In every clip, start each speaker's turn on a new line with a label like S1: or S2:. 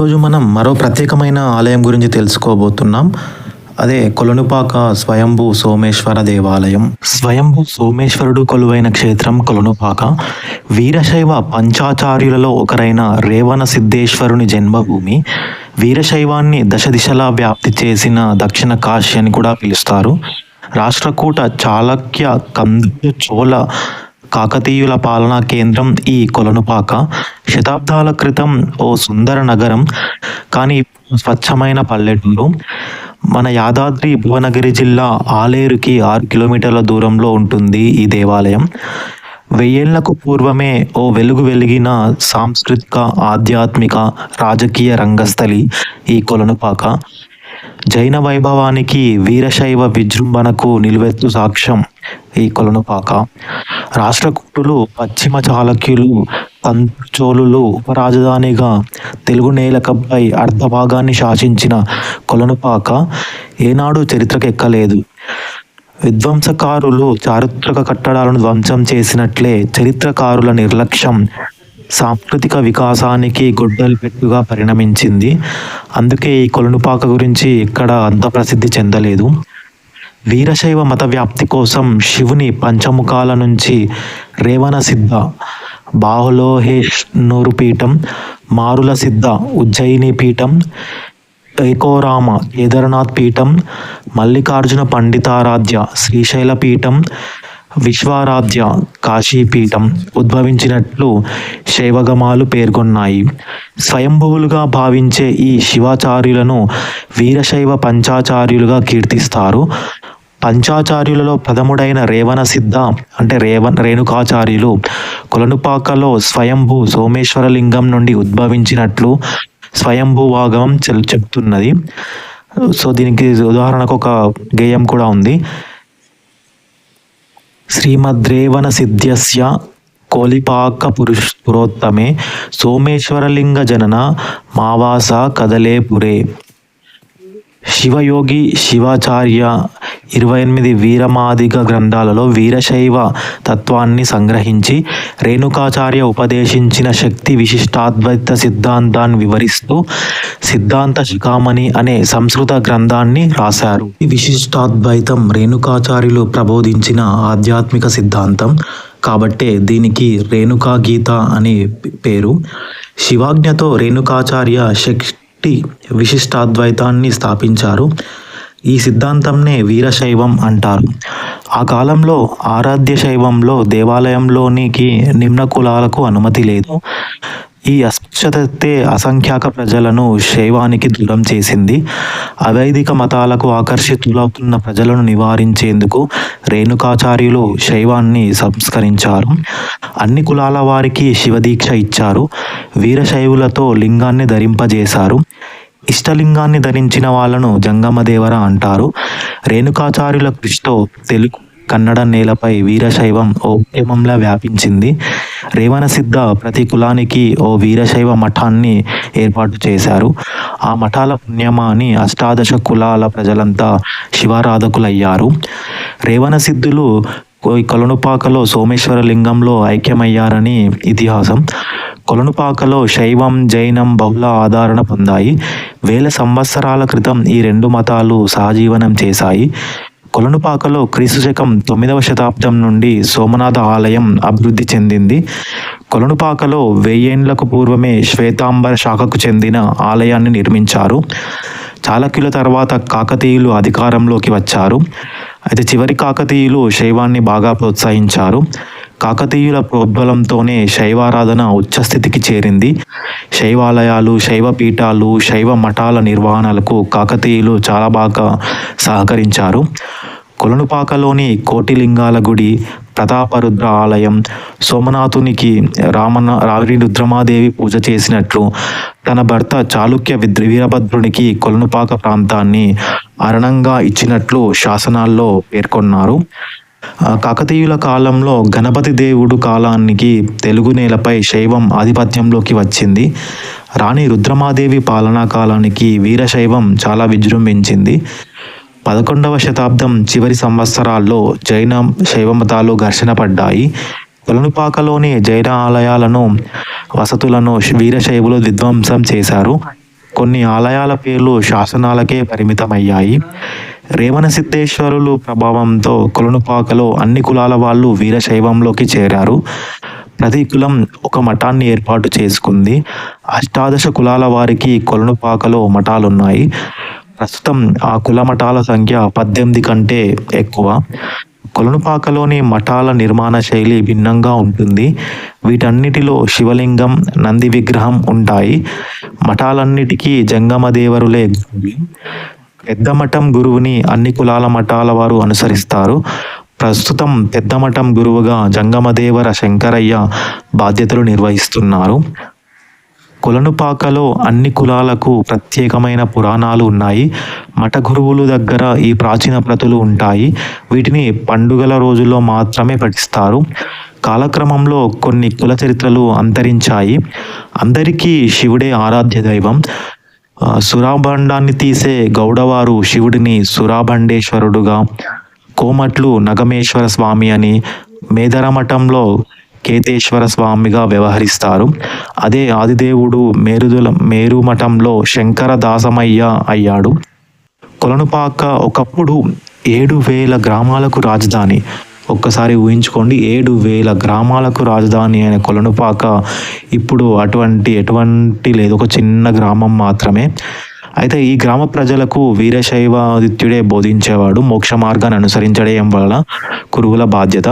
S1: ఈరోజు మనం మరో ప్రత్యేకమైన ఆలయం గురించి తెలుసుకోబోతున్నాం. అదే కొలనుపాక స్వయంభూ సోమేశ్వర దేవాలయం. స్వయంభూ సోమేశ్వరుడు కొలువైన క్షేత్రం కొలనుపాక. వీరశైవ పంచాచార్యులలో ఒకరైన రేవణ సిద్ధేశ్వరుని జన్మభూమి. వీరశైవాన్ని దశ దిశలా వ్యాప్తి చేసిన దక్షిణ కాశీ అని కూడా పిలుస్తారు. రాష్ట్రకూట చాళక్య కందు చోళ కాకతీయుల పాలనా కేంద్రం ఈ కొలనుపాక శతాబ్దాల క్రితం ఓ సుందర నగరం కానీ స్వచ్ఛమైన పల్లెటూరు. మన యాదాద్రి భువనగిరి జిల్లా ఆలేరుకి ఆరు కిలోమీటర్ల దూరంలో ఉంటుంది ఈ దేవాలయం. వెయ్యేళ్ళకు పూర్వమే ఓ వెలుగు వెలిగిన సాంస్కృతిక ఆధ్యాత్మిక రాజకీయ రంగస్థలి ఈ కొలనుపాక. జైన వైభవానికి వీరశైవ విజృంభణకు నిలువెత్తు సాక్ష్యం. ఈ కొలనుపాక రాష్ట్రకూటులు పశ్చిమ చాళక్యులు తంచోళులు ఉపరాజధానిగా తెలుగు నేలకపై అర్ధభాగాన్ని శాసించిన కొలనుపాక ఏనాడు చరిత్రకెక్కలేదు. విధ్వంసకారులు చారిత్రక కట్టడాలను ధ్వంసం చేసినట్లే చరిత్రకారుల నిర్లక్ష్యం సాంస్కృతిక వికాసానికి గొడ్డలి పెట్టుగా పరిణమించింది. అందుకే ఈ కొలనుపాక గురించి ఎక్కడ అంత ప్రసిద్ధి చెందలేదు. వీరశైవ మత వ్యాప్తి కోసం శివుని పంచముఖాల నుంచి రేవణ సిద్ధ బాహులోహేష్నూరు పీఠం మారుల సిద్ధ ఉజ్జయిని పీఠం ఏకోరామ కేదార్నాథ్ పీఠం మల్లికార్జున పండితారాధ్య శ్రీశైల పీఠం విశ్వారాధ్య కాశీపీఠం ఉద్భవించినట్లు శైవగమాలు పేర్కొన్నాయి. స్వయంభువులుగా భావించే ఈ శివాచార్యులను వీరశైవ పంచాచార్యులుగా కీర్తిస్తారు. పంచాచార్యులలో ప్రథముడైన రేవణ సిద్ధ అంటే రేవ రేణుకాచార్యులు కొలనుపాకలో స్వయంభూ సోమేశ్వరలింగం నుండి ఉద్భవించినట్లు స్వయంభూవాగమం చెల్ చెప్తున్నది. సో దీనికి ఉదాహరణకు ఒక గేయం కూడా ఉంది. ಶ್ರೀಮದ್ರೇವನ ಸಿದ್ಧಸ್ಯ ಕೋಲಿಪಾಕ ಪುರುಷ್ ಪುರೋತ್ತಮೆ ಸೋಮೇಶ್ವರಲಿಂಗ ಜನನ ಮಾವಾಸ ಕದಲೇಪುರೆ ಶಿವಯೋಗಿ ಶಿವಾಚಾರ್ಯ ఇరవై ఎనిమిది వీరమాదిగ గ్రంథాలలో వీరశైవ తత్వాన్ని సంగ్రహించి రేణుకాచార్య ఉపదేశించిన శక్తి విశిష్టాద్వైత సిద్ధాంతాన్ని వివరిస్తూ సిద్ధాంత శిఖామణి అనే సంస్కృత గ్రంథాన్ని రాశారు. విశిష్టాద్వైతం రేణుకాచార్యులు ప్రబోధించిన ఆధ్యాత్మిక సిద్ధాంతం. కాబట్టే దీనికి రేణుకా గీత అనే పేరు. శివాజ్ఞతో రేణుకాచార్య శక్తి విశిష్టాద్వైతాన్ని స్థాపించారు. ఈ సిద్ధాంతంనే వీరశైవం అంటారు. ఆ కాలంలో ఆరాధ్య శైవంలో దేవాలయంలోనికి నిమ్న కులాలకు అనుమతి లేదు. ఈ అస్పృశ్యతే అసంఖ్యాక ప్రజలను శైవానికి దూరం చేసింది. అవైదిక మతాలకు ఆకర్షితులవుతున్న ప్రజలను నివారించేందుకు రేణుకాచార్యులు శైవాన్ని సంస్కరించారు. అన్ని కులాల వారికి శివదీక్ష ఇచ్చారు. వీరశైవులతో లింగాన్ని ధరింపజేశారు. ఇష్టలింగాన్ని ధరించిన వాళ్ళను జంగమదేవర అంటారు. రేణుకాచార్యుల కృషితో తెలుగు కన్నడ నేలపై వీరశైవం ఓ ఉద్యమంలా వ్యాపించింది. రేవణ సిద్ధ ప్రతి కులానికి ఓ వీరశైవ మఠాన్ని ఏర్పాటు చేశారు. ఆ మఠాల పుణ్యమాని అష్టాదశ కులాల ప్రజలంతా శివారాధకులయ్యారు. రేవణ సిద్ధులు కొలనుపాకలో సోమేశ్వర లింగంలో ఐక్యమయ్యారని ఇతిహాసం. కొలనుపాకలో శైవం జైనం బహుళ ఆదరణ పొందాయి. వేల సంవత్సరాల క్రితం ఈ రెండు మతాలు సహజీవనం చేశాయి. కొలనుపాకలో క్రీస్తు శకం తొమ్మిదవ శతాబ్దం నుండి సోమనాథ ఆలయం అభివృద్ధి చెందింది. కొలనుపాకలో వెయ్యేండ్లకు పూర్వమే శ్వేతాంబర శాఖకు చెందిన ఆలయాన్ని నిర్మించారు. చాళక్యుల తర్వాత కాకతీయులు అధికారంలోకి వచ్చారు. అయితే చివరి కాకతీయులు శైవాన్ని బాగా ప్రోత్సహించారు. కాకతీయుల ప్రోద్బలంతోనే శైవారాధన ఉచ్చస్థితికి చేరింది. శైవాలయాలు శైవ పీఠాలు శైవ మఠాల నిర్వహణలకు కాకతీయులు చాలా బాగా సహకరించారు. కొలనుపాకలోని కోటిలింగాల గుడి ప్రతాపరుద్ర ఆలయం సోమనాథునికి రామన రావి రుద్రమాదేవి పూజ చేసినట్లు తన భర్త చాళుక్య విద్ర వీరభద్రునికి కొలనుపాక ప్రాంతాన్ని అరణంగా ఇచ్చినట్లు శాసనాల్లో పేర్కొన్నారు. కాకతీయుల కాలంలో గణపతి దేవుడు కాలానికి తెలుగు నేలపై శైవం ఆధిపత్యంలోకి వచ్చింది. రాణి రుద్రమాదేవి పాలనా కాలానికి వీరశైవం చాలా విజృంభించింది. పదకొండవ శతాబ్దం చివరి సంవత్సరాల్లో జైన శైవ మతాలు ఘర్షణ పడ్డాయి. తొలనుపాకలోని జైన ఆలయాలను వసతులను వీరశైవులు విధ్వంసం చేశారు. కొన్ని ఆలయాల పేర్లు శాసనాలకే పరిమితమయ్యాయి. రేవణ సిద్ధేశ్వరులు ప్రభావంతో కొలనుపాకలో అన్ని కులాల వాళ్ళు వీరశైవంలోకి చేరారు. ప్రతి కులం ఒక మఠాన్ని ఏర్పాటు చేసుకుంది. అష్టాదశ కులాల వారికి కొలనుపాకలో మఠాలున్నాయి. ప్రస్తుతం ఆ కుల మఠాల సంఖ్య పద్దెనిమిది కంటే ఎక్కువ. కొలనుపాకలోని మఠాల నిర్మాణ శైలి భిన్నంగా ఉంటుంది. వీటన్నిటిలో శివలింగం నంది విగ్రహం ఉంటాయి. మఠాలన్నిటికీ జంగమదేవరులే పెద్ద మఠం గురువుని అన్ని కులాల మఠాల వారు అనుసరిస్తారు. ప్రస్తుతం పెద్ద మఠం గురువుగా జంగమదేవర శంకరయ్య బాధ్యతలు నిర్వహిస్తున్నారు. కొలనుపాకలో అన్ని కులాలకు ప్రత్యేకమైన పురాణాలు ఉన్నాయి. మఠ గురువుల దగ్గర ఈ ప్రాచీన ప్రతులు ఉంటాయి. వీటిని పండుగల రోజుల్లో మాత్రమే పఠిస్తారు. కాలక్రమంలో కొన్ని కుల చరిత్రలు అంతరించాయి. అందరికీ శివుడే ఆరాధ్య దైవం. సురాభండాన్ని తీసే గౌడవారు శివుడిని సురాభండేశ్వరుడుగా. కోమట్లు నగమేశ్వర స్వామి అని మేదరమఠంలో కేతేశ్వర స్వామిగా వ్యవహరిస్తారు. అదే ఆదిదేవుడు మేరుదుల మేరు మఠంలో శంకర దాసమయ్య అయ్యాడు. కొలనుపాక ఒకప్పుడు ఏడు వేల గ్రామాలకు రాజధాని. ఒక్కసారి ఊహించుకోండి. ఏడు వేల గ్రామాలకు రాజధాని అయిన కొలనుపాక ఇప్పుడు అటువంటి ఎటువంటి లేదు. ఒక చిన్న గ్రామం మాత్రమే. అయితే ఈ గ్రామ ప్రజలకు వీరశైవాదిత్యుడే బోధించేవాడు. మోక్ష మార్గాన్ని అనుసరించడం వలన కురువుల బాధ్యత.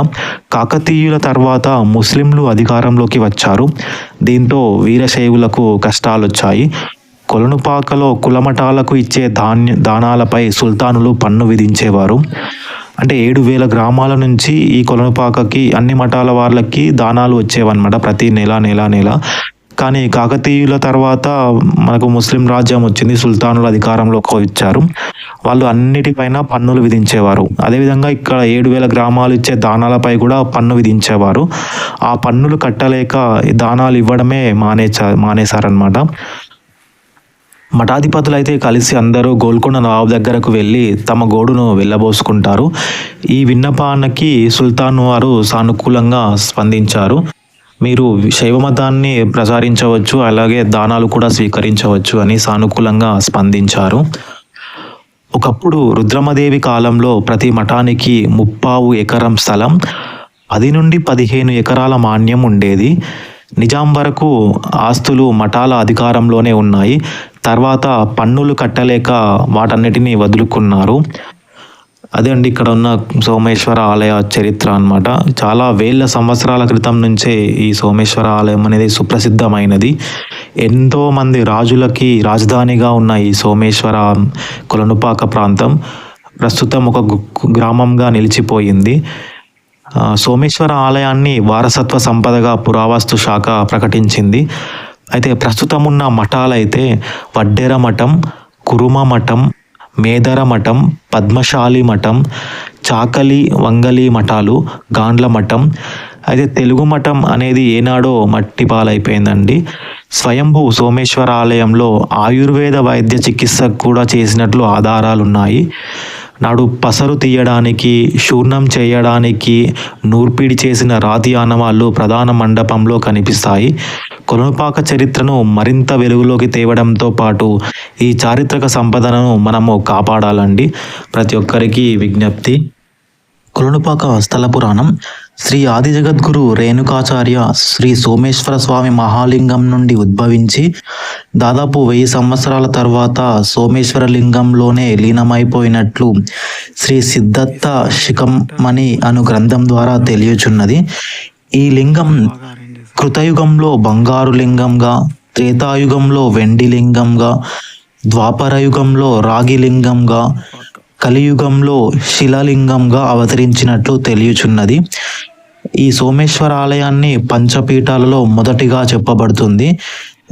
S1: కాకతీయుల తర్వాత ముస్లింలు అధికారంలోకి వచ్చారు. దీంతో వీరశైవులకు కష్టాలు వచ్చాయి కొలనుపాకలో కులమఠాలకు ఇచ్చే ధాన్య దానాలపై సుల్తానులు పన్ను విధించేవారు. అంటే ఏడు వేల గ్రామాల నుంచి ఈ కొలనుపాకకి అన్ని మఠాల వాళ్ళకి దానాలు వచ్చేవన్నమాట ప్రతి నెల నెల నెల. కానీ కాకతీయుల తర్వాత మనకు ముస్లిం రాజ్యం వచ్చింది సుల్తానులు అధికారంలోకి వచ్చారు వాళ్ళు అన్నిటిపైన పన్నులు విధించేవారు. అదేవిధంగా ఇక్కడ ఏడు వేల గ్రామాలు ఇచ్చే దానాలపై కూడా పన్ను విధించేవారు. ఆ పన్నులు కట్టలేక దానాలు ఇవ్వడమే మానేచా మానేశారనమాట మఠాధిపతులు అయితే కలిసి అందరూ గోల్కొండ నవాబు దగ్గరకు వెళ్ళి తమ గోడును వెళ్ళబోసుకుంటారు. ఈ విన్నపానికి సుల్తాన్ వారు సానుకూలంగా స్పందించారు. మీరు శైవ మతాన్ని అలాగే దానాలు కూడా స్వీకరించవచ్చు అని సానుకూలంగా స్పందించారు. ఒకప్పుడు రుద్రమదేవి కాలంలో ప్రతి మఠానికి ముప్పావు ఎకరం స్థలం పది నుండి పదిహేను ఎకరాల మాన్యం ఉండేది. నిజాం వరకు ఆస్తులు మఠాల అధికారంలోనే ఉన్నాయి. తర్వాత పన్నులు కట్టలేక వాటన్నిటిని వదులుకున్నారు. అదే అండి ఇక్కడ ఉన్న సోమేశ్వర ఆలయ చరిత్ర అన్నమాట. చాలా వేల సంవత్సరాల క్రితం నుంచే ఈ సోమేశ్వర ఆలయం అనేది సుప్రసిద్ధమైనది. ఎంతోమంది రాజులకి రాజధానిగా ఉన్న ఈ సోమేశ్వర కొలనుపాక ప్రాంతం ప్రస్తుతం ఒక గ్రామంగా నిలిచిపోయింది. సోమేశ్వర ఆలయాన్ని వారసత్వ సంపదగా పురావస్తు శాఖ ప్రకటించింది. అయితే ప్రస్తుతం ఉన్న మఠాలైతే వడ్డెర మఠం కురుమ మఠం మేదర మఠం పద్మశాలి మఠం చాకలి వంగలి మఠాలు గాండ్ల మఠం. అయితే తెలుగు మఠం అనేది ఏనాడో మట్టి పాలైపోయిందండి. స్వయంభూ సోమేశ్వర ఆలయంలో ఆయుర్వేద వైద్య చికిత్స కూడా చేసినట్లు ఆధారాలు ఉన్నాయి నాడు పసరు తీయడానికి శూర్ణం చేయడానికి నూర్పిడి చేసిన రాతి ఆనవాళ్ళు ప్రధాన మండపంలో కనిపిస్తాయి. కొలనుపాక చరిత్రను మరింత వెలుగులోకి తేవడంతో పాటు ఈ చారిత్రక సంపదను మనము కాపాడాలండి. ప్రతి ఒక్కరికి విజ్ఞప్తి. కొలనుపాక స్థల పురాణం. శ్రీ ఆది జగద్గురు రేణుకాచార్య శ్రీ సోమేశ్వర స్వామి మహాలింగం నుండి ఉద్భవించి దాదాపు వెయ్యి సంవత్సరాల తర్వాత సోమేశ్వర లింగంలోనే లీనమైపోయినట్లు శ్రీ సిద్ధత్త శిఖమణి అను గ్రంథం ద్వారా తెలియచున్నది. ఈ లింగం కృతయుగంలో బంగారు లింగంగా త్రేతాయుగంలో వెండి లింగంగా ద్వాపరయుగంలో రాగి లింగంగా కలియుగంలో శిలాలింగంగా అవతరించినట్లు తెలియచున్నది. ఈ సోమేశ్వర ఆలయాన్ని పంచపీఠాలలో మొదటిగా చెప్పబడుతుంది.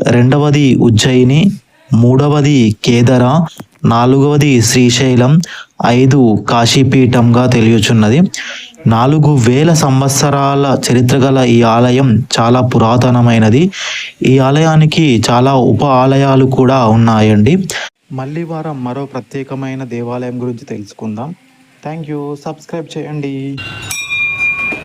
S1: రెండవది ఉజ్జయిని మూడవది కేదర నాలుగవది శ్రీశైలం ఐదు కాశీపీఠంగా తెలియచున్నది. నాలుగు వేల సంవత్సరాల చరిత్ర గల ఈ ఆలయం చాలా పురాతనమైనది. ఈ ఆలయానికి చాలా ఉప ఆలయాలు కూడా ఉన్నాయండి. మళ్ళీ వారం మరో ప్రత్యేకమైన దేవాలయం గురించి తెలుసుకుందాం. థ్యాంక్ యూ సబ్స్క్రైబ్ చేయండి.